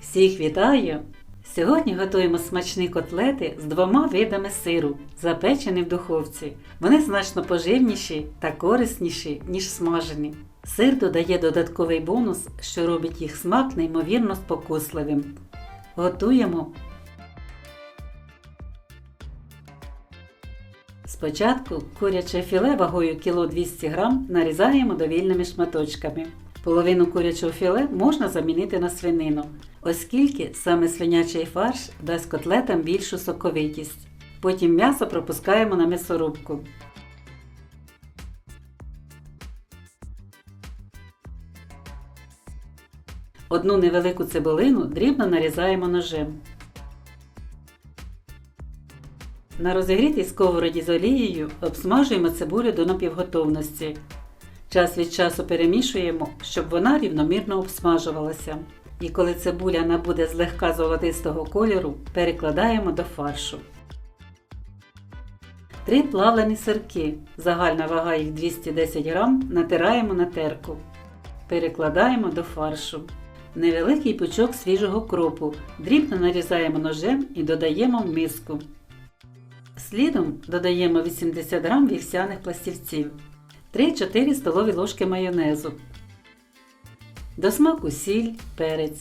Всіх вітаю! Сьогодні готуємо смачні котлети з двома видами сиру, запечені в духовці. Вони значно поживніші та корисніші, ніж смажені. Сир додає додатковий бонус, що робить їх смак неймовірно спокусливим. Готуємо. Спочатку куряче філе вагою кіло 200 г нарізаємо довільними шматочками. Половину курячого філе можна замінити на свинину, оскільки саме свинячий фарш дасть котлетам більшу соковитість. Потім м'ясо пропускаємо на м'ясорубку. Одну невелику цибулину дрібно нарізаємо ножем. На розігрітій сковороді з олією обсмажуємо цибулю до напівготовності. Час від часу перемішуємо, щоб вона рівномірно обсмажувалася. І коли цибуля набуде злегка золотистого кольору, перекладаємо до фаршу. Три плавлені сирки, загальна вага їх 210 г, натираємо на терку. Перекладаємо до фаршу. Невеликий пучок свіжого кропу, дрібно нарізаємо ножем і додаємо в миску. Слідом додаємо 80 г вівсяних пластівців, 3-4 столові ложки майонезу. До смаку сіль, перець.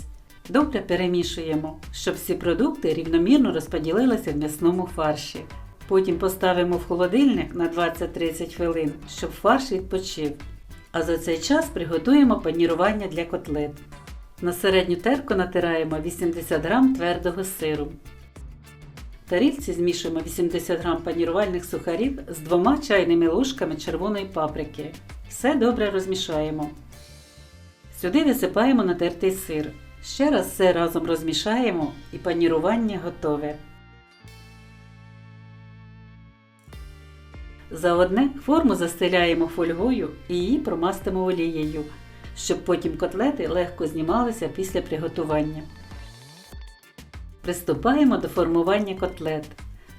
Добре перемішуємо, щоб всі продукти рівномірно розподілилися в м'ясному фарші. Потім поставимо в холодильник на 20-30 хвилин, щоб фарш відпочив. А за цей час приготуємо панірування для котлет. На середню терку натираємо 80 г твердого сиру. Тарілці змішуємо 80 г панірувальних сухарів з двома чайними ложками червоної паприки. Все добре розмішаємо. Сюди висипаємо натертий сир. Ще раз все разом розмішаємо і панірування готове. Заодне форму застеляємо фольгою і її промастимо олією, щоб потім котлети легко знімалися після приготування. Приступаємо до формування котлет.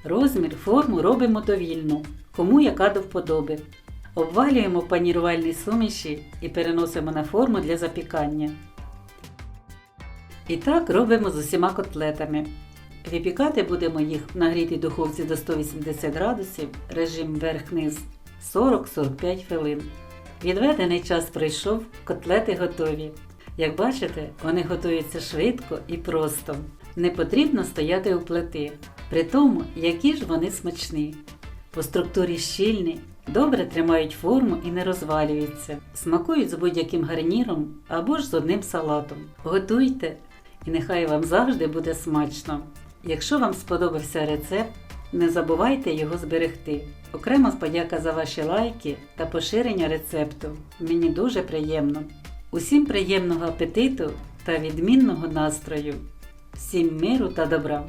Розмір форму робимо довільну, кому яка до вподоби. Обвалюємо в панірувальній суміші і переносимо на форму для запікання. І так робимо з усіма котлетами. Випікати будемо їх в нагрітій духовці до 180 градусів, режим верх-низ 40-45 хвилин. Відведений час пройшов, котлети готові. Як бачите, вони готуються швидко і просто. Не потрібно стояти у плити. При тому, які ж вони смачні. По структурі щільні, добре тримають форму і не розвалюються, смакують з будь-яким гарніром або ж з одним салатом. Готуйте, і нехай вам завжди буде смачно. Якщо вам сподобався рецепт, не забувайте його зберегти. Окрема подяка за ваші лайки та поширення рецепту. Мені дуже приємно. Усім приємного апетиту та відмінного настрою! Всім миру та добра!